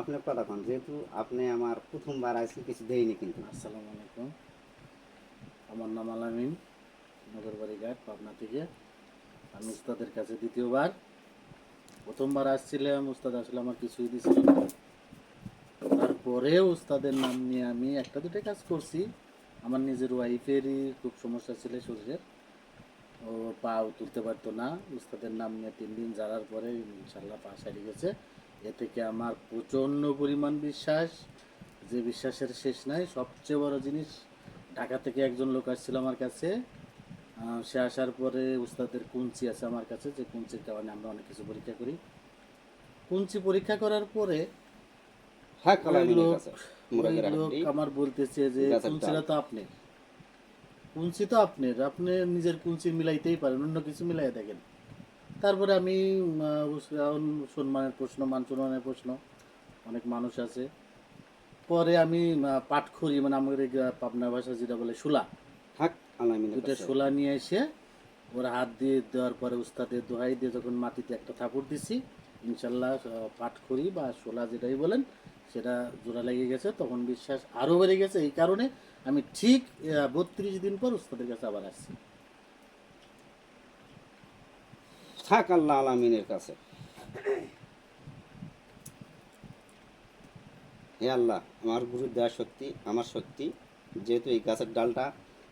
আপনার কথা কন, যেহেতু আপনি আমার প্রথমবার আজকে কিছু দেয়নি কিন্তু। আসসালামু আলাইকুম। আমার নাম আলামিন নগরবাড়ি ঘাট, পাবনা থেকে। আমি উস্তাদের কাছে দ্বিতীয়বার। প্রথমবার আসছিলাম, উস্তাদ আসলে আমার কিছুই দিছিল তারপরে উস্তাদের নাম নিয়ে আমি একটা দুটো কাজ করছি। আমার নিজের ওয়াইফেরই খুব সমস্যা ছিল শরীরের। ও পাও তুলতে পারতো না। উস্তাদের নাম নিয়ে তিন দিন জানার পরে ইনশাল্লাহ পা সারি গেছে। এ থেকে আমার প্রচণ্ড পরিমাণ বিশ্বাস? যে বিশ্বাসের শেষ নাই। সবচেয়ে বড় জিনিস ঢাকা থেকে একজন লোক আসছিল আমার কাছে। সে আসার পরে উস্তাদের কুঞ্চি আছে আমার কাছে। যে কুঞ্চির কারণে আমরা অনেক কিছু পরীক্ষা করি। কুঞ্চি পরীক্ষা করার পরে হ্যাঁ। আমার বলতেছে যে কুঞ্চিটা তো আপনি। কুঞ্চি তো আপনার। আপনি নিজের কুঞ্চি মিলাইতেই পারেন অন্য কিছু মিলাই দেখেন। তারপরে আমি সম্মানের প্রশ্ন মান সম্মানের প্রশ্ন। অনেক মানুষ আছে। পরে আমি আহ, পাট খড়ি মানে আমাদের পাবনা ভাষা যেটা বলে শুলা। আলামিনের দুটো শোলা নিয়ে এসে ওরা হাত দিয়ে দেওয়ার পরে উস্তাদের দোহাই দিয়ে যখন মাটিতে একটা থাপড় দিছি ইনশাল্লাহ আহ, পাটখড়ি বা শোলা যেটাই বলেন সেটা জোড়া লেগে গেছে। তখন বিশ্বাস আরও বেড়ে গেছে। এই কারণে আমি ঠিক বত্রিশ দিন পর উস্তাদের কাছে আবার আসছি। থাক আল্লাহ আলামিনের কাছে। হে আল্লাহ, আমার গুরুর দেওয়া শক্তি, আমার শক্তি, যেহেতু এই গাছের ডালটা,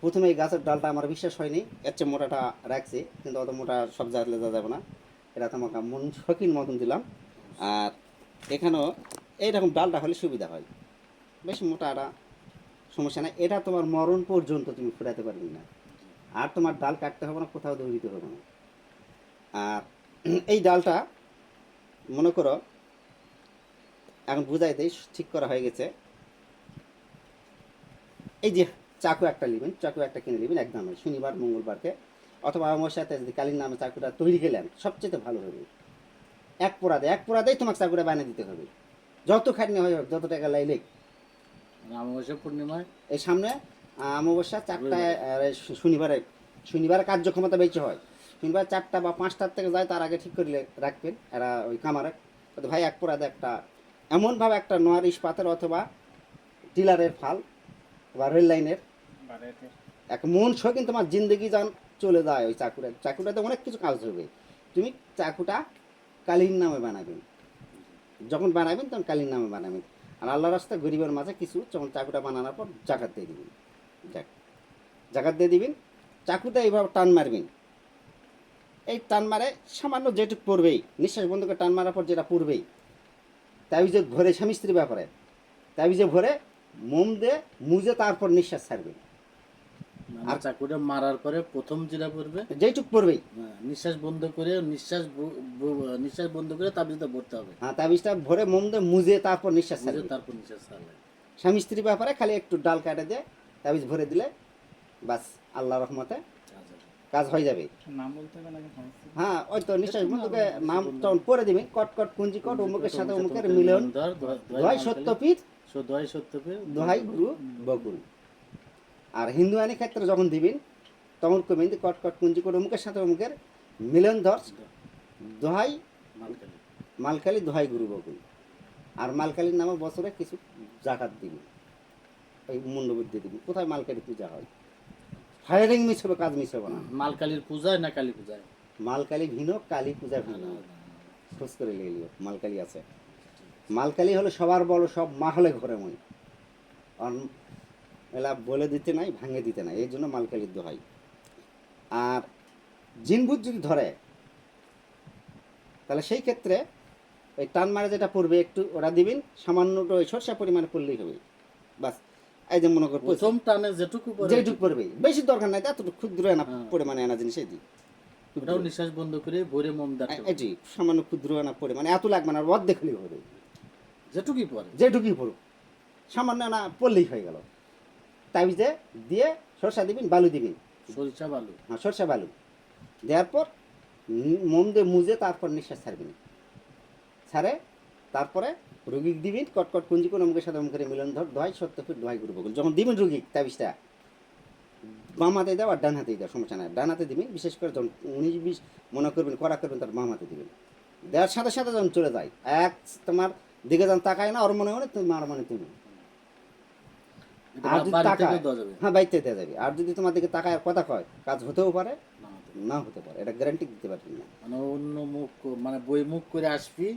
প্রথমে এই গাছের ডালটা আমার বিশ্বাস হয়নি, এর চেয়ে মোটাটা রাখছি, কিন্তু অত মোটা সব জাতলে যা যাবে না। এটা তোমাকে মন শখিন মতন দিলাম। আর এখানেও এইরকম ডালটা হলে সুবিধা হয়। বেশ মোটাটা, সমস্যা নাই। এটা তোমার মরণ পর্যন্ত তুমি ফুটাতে পারবে না। আর তোমার ডাল কাটতে হবে না, কোথাও দৌড়িতে হবে না। আর এই ডালটা মনে করো এখন বুঝাইতেই ঠিক করা হয়ে গেছে। এই যে চাকু একটা নেবেন চাকু একটা কিনে নেবেন একদম শনিবার মঙ্গলবারকে অথবা আমার সাথে যদি কালীর নামে চাকুটা তৈরি গেলেন সবচেয়ে ভালো হবে। এক পোড়াতে এক পোড়াতেই তোমাকে চাকুটা বানিয়ে দিতে হবে। যত খাটনি হয় হোক, যত টাকা লাইলে মানে অমাবস্যা পূর্ণিমায় এই সামনে অমাবস্যা চারটায় শনিবারে শনিবারে কার্যক্ষমতা বেশি হয়। শনিবার চারটা বা পাঁচটার থেকে যায় তার আগে ঠিক করে রাখবেন এরা ওই কামারে ভাই এক পোড়াতে একটা এমনভাবে একটা নোয়ার ইস্পাতের অথবা টিলারের ফাল বা রেল লাইনের এক মন সহ কিন্তু তোমার জিন্দগি যান চলে যায় ওই চাকুটা। চাকুটাতে অনেক কিছু কাজ হবে। তুমি চাকুটা কালীর নামে বানাবেন। যখন বানাবেন তখন কালীর নামে বানাবেন। আর আল্লাহ রাস্তা গরিবের মাঝে কিছু যখন চাকুটা বানানোর পর জাকাত দিয়ে দিবেন। জাকাত দিয়ে দিবেন। চাকুটা এইভাবে টান মারবেন। এই টান মারে সামান্য যেটুকু পড়বেই। নিঃশ্বাস বন্ধ করে টান মারার পর যেটা পড়বেই। তাবিজে ঘরে স্বামী স্ত্রী ব্যাপারে তাবিজে ভরে মোম দিয়ে মুজে তারপর নিঃশ্বাস ছাড়বে। আর চাকুটা মারার পরে প্রথম যেটা পড়বে? যেইটুক পড়বেই। হ্যাঁ, নিঃশ্বাস বন্ধ করে নিঃশ্বাস নিঃশ্বাস বন্ধ করে তাবিজটা ভরতে হবে। হ্যাঁ তাবিজটা ভরে মোম দিয়ে মুজে তারপর নিঃশ্বাস ছাড়বে। তারপর নিঃশ্বাস ছাড়বে। স্বামী স্ত্রী ব্যাপারে খালি একটু ডাল কাটে দিয়ে তাবিজ ভরে দিলে বাস আল্লাহ রহমতে। কাজ হয়ে যাবে। সমস্যা হ্যাঁ ওই তো নিশ্চয় বন্ধুকে নাম তখন পরে দিবেন কট কট কুঞ্জি কট অমুকের সাথে অমুকের মিলন। দোহাই- সত্যপীঠ। দোহাই সত্যপীঠ, দোহাই গুরু বকুল। আর হিন্দু আইনের ক্ষেত্রে যখন দিবেন তখন কমেন যে কট কট কুঞ্জি কট অমুকের সাথে অমুকের মিলন ধর দোহাই মালকালি। দোহাই গুরু বকুল। আর মালকালির নামে বছরে কিছু জাকাত দিবি। ওই মুন্ডবুদ্ধি দিবি। কোথায় মালকালি পূজা হয়? ফায়ারিং মিস হবে কাজ মিস হবে না। মালকালির পূজায় না কালী পূজায়? মালকালি ভিন্ন কালী পূজা ভিন্ন। খোঁজ করে লেগে মালকালি আছে। মালকালি হলো সবার বড় সব মাহলে ঘরে মই আর এলা বলে দিতে নাই ভাঙে দিতে নাই এই জন্য মালকালির দোহাই। আর জিনভূত যদি ধরে তাহলে সেই ক্ষেত্রে ওই টান মারে যেটা পড়বে একটু ওরা দিবেন সামান্যটা ওই সরষা পরিমাণে পড়লেই হবে। বাস এই যে মনে কর প্রথম টানে যেটুকু যেটুক পড়বে বেশি দরকার নাই এতটুকু ক্ষুদ্র না হ্যাঁ। পরিমাণে আনা জিনিস এই দিই ওটাও নিঃশ্বাস বন্ধ করে ভরে মোম দাঁড়াতে এটি সামান্য ক্ষুদ্র না পরিমাণে এত লাগবে না অর্ধেক হলেই হবে। যেটুকুই পড়ে। যেটুকুই পড়ুক। সামান্য না পড়লেই হয়ে গেল। তাবিজে দিয়ে সরষা দিবেন বালু দিবেন সরিষা বালু। হ্যাঁ সরষা বালু। দেওয়ার পর মোম দিয়ে মুজে তারপর নিঃশ্বাস ছাড়বেন ছাড়ে তারপরে রুগী দিবেন কটকট কুঞ্জি করে অমুকের সাথে অমুকের মিলন ধর দোহাই সত্য ফিট দোহাই গুরু বকুল। যখন দিবেন রুগী তাবিজটা বাম হাতে দাও আর ডান হাতে দাও সমস্যা নাই। ডান হাতে দিবেন বিশেষ করে যখন উনিশ বিশ মনে করবেন করা করবেন তার বাম হাতে দিবেন। দেওয়ার সাথে সাথে যখন চলে যায় এক তোমার দিকে যান তাকায় না ওর মনে মনে তুমি আর মনে তুমি। আর যদি তাকায় হ্যাঁ বাইতে দেওয়া যাবে। আর যদি তোমার দিকে তাকায় কথা কয় কাজ হতেও পারে না হতে। পারে। এটা গ্যারান্টি দিতে পারবি না। মানে অন্য মুখ মানে বই মুখ করে আসবি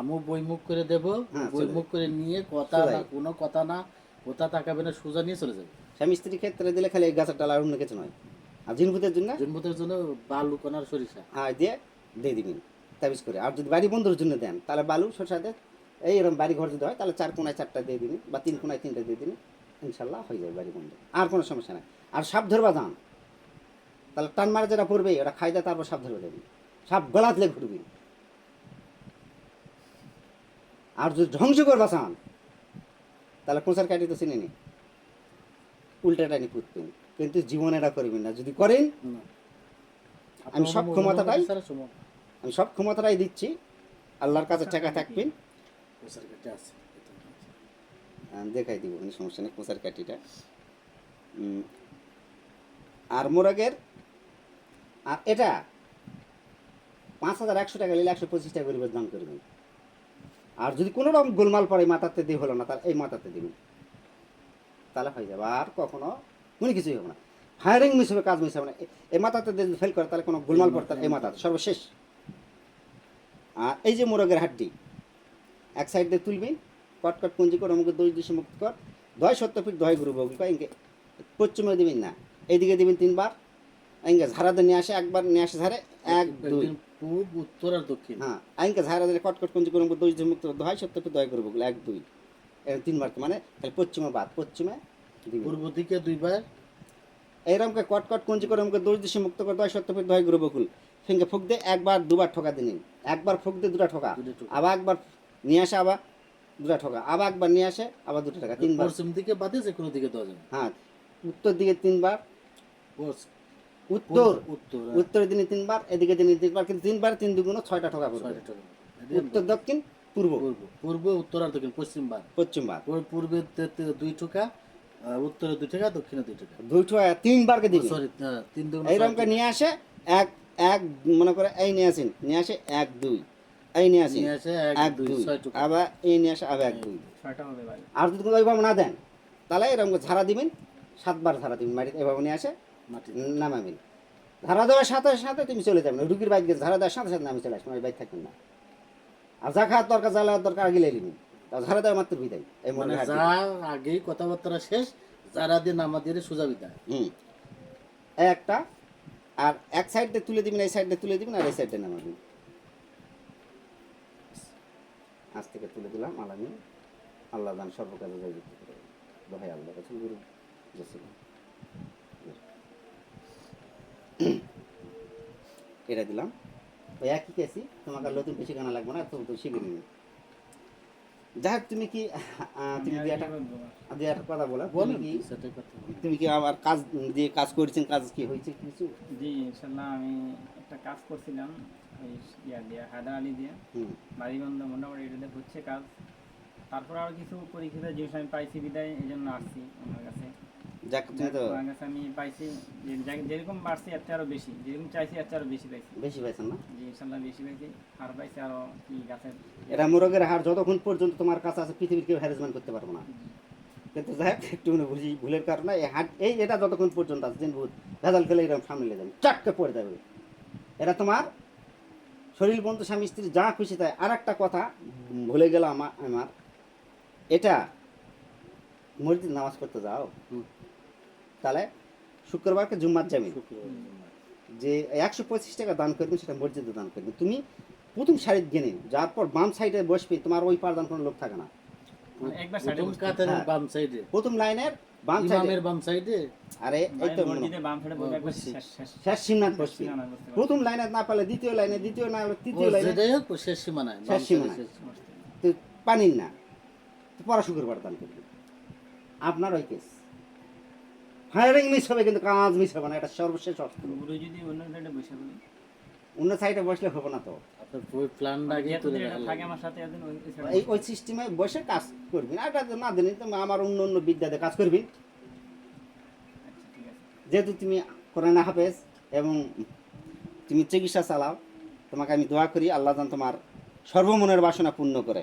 আমু বই মুখ করে দেব হ্যাঁ, বই মুখ করে নিয়ে কথা। না কোনো কথা না কোথা তাকাবে না সোজা নিয়ে চলে যাবে। স্বামী স্ত্রীর ক্ষেত্রে দিলে খালি এই গাছের ডাল আর অন্য কিছু নয়। আর জিনভূতের জন্য? জন্মতের জন্য বালু কোনার সরিষা। হ্যাঁ দিয়ে দিয়ে দিবেন তাবিজ করে। আর যদি বাড়ি বন্ধুর জন্য দেন তাহলে বালু সরষা দেন এই এরকম বাড়ি ঘর যদি হয় তাহলে চার কোনায় চারটা দিয়ে দিন বা তিন কোনায় তিনটা দিয়ে দিন ইনশাল্লাহ হয়ে যাবে বাড়ি বন্ধু। আর কোনো সমস্যা নাই। আর সাপ ধরবা যান তাহলে টান মারা যেটা পড়বে ওটা খাই দেয় তারপর সাপ ধরবে দেবেন সাপ গলা দিলে ঘুরবি। আর যদি ধ্বংস করবা চান তাহলে কোচার কাটি তো চিনে নি উল্টাটা নি কুদবেন কিন্তু জীবন এটা করবেন না। যদি করেন আমি সব ক্ষমতাটাই- আমি সব ক্ষমতাটাই দিচ্ছি। আল্লাহর কাছে টাকা থাকবেন। দেখাই দিব কোনো সমস্যা নেই কাঠিটা। উম, আর মোরগের আর এটা পাঁচ হাজার একশো টাকা নিলে একশো পঁচিশ টাকা গরিবের দাম করবেন। আর যদি কোনো রকম গোলমাল পড়ে মাথাতে দিয়ে হলো না, তাহলে এই মাথাতে দিবেন তাহলে হয়ে যাবে। আর কখনো কোনো কিছুই হবে না। ফায়ারিং মিস হবে, কাজ মিস হবে না। এই মাথাতে যদি ফেল করে, তাহলে কোনো গোলমাল পড়তে এই মাথাতে, সর্বশেষ। আর এই যে মোরগের হাড্ডি, এক সাইড দিয়ে তুলবেন কট কট পুঞ্জি করে আমাকে দই দিশে মুক্ত কর। দয় সত্য ফিট, দয় গুরু বগুল ইনকে পশ্চিমে দিবেন না, এইদিকে দিবেন তিনবার। ইনকে ঝাড়াতে নিয়ে আসে, একবার নিয়ে আসে ঝাড়ে, এক, দুই। পূব উত্তর আর দক্ষিণ। হ্যাঁ আইনকে ঝাড়া দিলে কট কট পুঞ্জি করে আমাকে দই মুক্ত কর দয় সত্য ফিট দয় গুরু এক দুই। তিনবার তো মানে তাহলে পশ্চিমে বাদ পশ্চিমে পূর্ব দিকে দুইবার এইরকমকে কট কট কুঞ্জি করে আমাকে দোষ দিশে মুক্ত করে দয় সত্য ফিট দয় গুরু বকুল। ফিঙ্গে ফুক দিয়ে একবার দুবার ঠকা দিন একবার ফুক দিয়ে দুটা ঠকা। আবার একবার নিয়ে আসে আবার দুটা ঠোকা। আবার একবার নিয়ে আসে আবার দুটো টাকা তিনবার পশ্চিম দিকে বাদে যে কোনো দিকে দেওয়া যাবে হ্যাঁ উত্তর দিকে তিনবার উত্তর উত্তর আর উত্তরের দিনে তিনবার এদিকে দিনে তিনবার কিন্তু তিনবার তিন দুগুণ ছয়টা ঠকা ঠোকা। এটা উত্তর দক্ষিণ পূর্ব। পূর্ব পূর্ব উত্তর আর দক্ষিণ পশ্চিম বার পশ্চিম বার পূর- পূর্বে দুই টোকা আর উত্তরে দুই টাকা দক্ষিণে দুই টাকা দুই ঠকা তিনবারকে দিবে? সরি তিন দুগুণ এইরকমকে নিয়ে আসে এক এক মনে করে এই নিয়ে আসেন নিয়ে আসে এক দুই। এই নিয়ে আসেন নিয়ে আসে এক দুই আবার এই নিয়ে আসে আবার এক দুই। ছয়টা হবে ভাই। আর যদি কোনো ওইভাবে না দেন তাহলে এরকম করে ঝাড়া দিবেন সাতবার ঝাড়া দিবেন মাটিতে এভাবে নিয়ে আসে নামাবেন ধারা দেওয়ার সাথে সাথে তুমি চলে যাবেন রুগীর বাইক গেছে ধারা দেওয়ার সাথে সাথে নামে চলে আসবেন ওই বাইক থাকবেন না। আর যা খাওয়ার দরকার যা লাগার দরকার আগে ধারা দেওয়া মাত্র বিদায়। এই মনে মানে যা আগেই কথাবার্তা শেষ যারা দিয়ে নামা দিয়ে সোজা বিদায়। হুম। একটা আর এক সাইডে তুলে দিবেন এই সাইডে তুলে দিবেন আর এই সাইডে নামাবেন আজ থেকে তুলে দিলাম আলামি আল্লাহ দান সর্বকাজে জয় করে দোহাই আল্লাহ কাছে গুরু। এটা দিলাম। ওই একই কেসি তোমাকে আর নতুন বেশি কেনা লাগবে না তুমি তো শিখে নিবে যাই হোক তুমি কি তুমি একটা কথা বলো। তুমি কি? তুমি কি আমার কাজ দিয়ে কাজ করেছেন কাজ কি হয়েছে কিছু? জি ইনশাল্লাহ আমি একটা কাজ করছিলাম ওই ইয়া দিয়ে হায়দার আলী দিয়ে। হুম। বাড়ি বন্ধ মোটামুটি এটাতে হচ্ছে কাজ। তারপর আরও কিছু পরীক্ষিত জিনিস আমি পাইছি বিদায় এই জন্য আসছি ওনার কাছে। যাক তুমি তো আমি পাইছি যেরকম এর বেশি। যেরকম চাইছি এর আরও বেশি পাইছি। বেশি পাইছেন না? জি বেশি পাইছি। আর পাইছি আরও কি গাছের এটা মোরগের হার যতক্ষণ পর্যন্ত তোমার কাছে আছে পৃথিবীর কেউ হ্যারাসমেন্ট করতে পারব না। কিন্তু যাই হোক একটু ভুলি ভুলের কারণে এই হাট এই এটা যতক্ষণ পর্যন্ত আছে দিন ভূত ভেজাল খেলে এরকম সামনে যাবে। চাটকে পড়ে যাবে। এটা তোমার শরীর বন্ধু স্বামী স্ত্রী যা খুশি তাই। আর একটা কথা ভুলে গেল আমার আমার। এটা মসজিদ নামাজ পড়তে যাও। হুম। তাহলে শুক্রবারকে জুম্মার যাবে শুক্রবার। যে একশো পঁচিশ টাকা দান করবেন সেটা মসজিদে দান করবেন তুমি প্রথম সারিদ গেনে যার পর বাম সাইডে বসবে তোমার ওই পার দান কোনো লোক থাকে না। একবার সাইডে প্রথম কাতারের হ্যাঁ। বাম সাইডে। প্রথম লাইনের বাম সাইডে। বাম সাইডে? আরে এই তো বাম সাইডে বসে একবার বুঝছি। শেষ শেষ। বসবে। প্রথম লাইনে না দ্বিতীয় লাইনে দ্বিতীয় না হলে তৃতীয় লাইনে। হোক শেষ সীমানায় শেষ সীমানায়। তো পানির না। পড়া শুক্রবার দান করবে আপনার ওই কেস ফায়ারিং মিস হবে কিন্তু কাজ মিস হবে না এটা সর্বশেষ অস্ত্র যদি অন্য সাইডে বসে বলি। অন্য সাইডে বসলে হবে না তো। এই ওই সিস্টেমে বসে কাজ করবেন আর এটা না দিন তুমি আমার অন্য অন্য বিদ্যাতে কাজ করবেন আচ্ছা ঠিক আছে। যেহেতু তুমি কোরআন হাফেজ এবং তুমি চিকিৎসা চালাও তোমাকে আমি দোয়া করি আল্লাহ যেন তোমার সর্বমনের বাসনা পূর্ণ করে।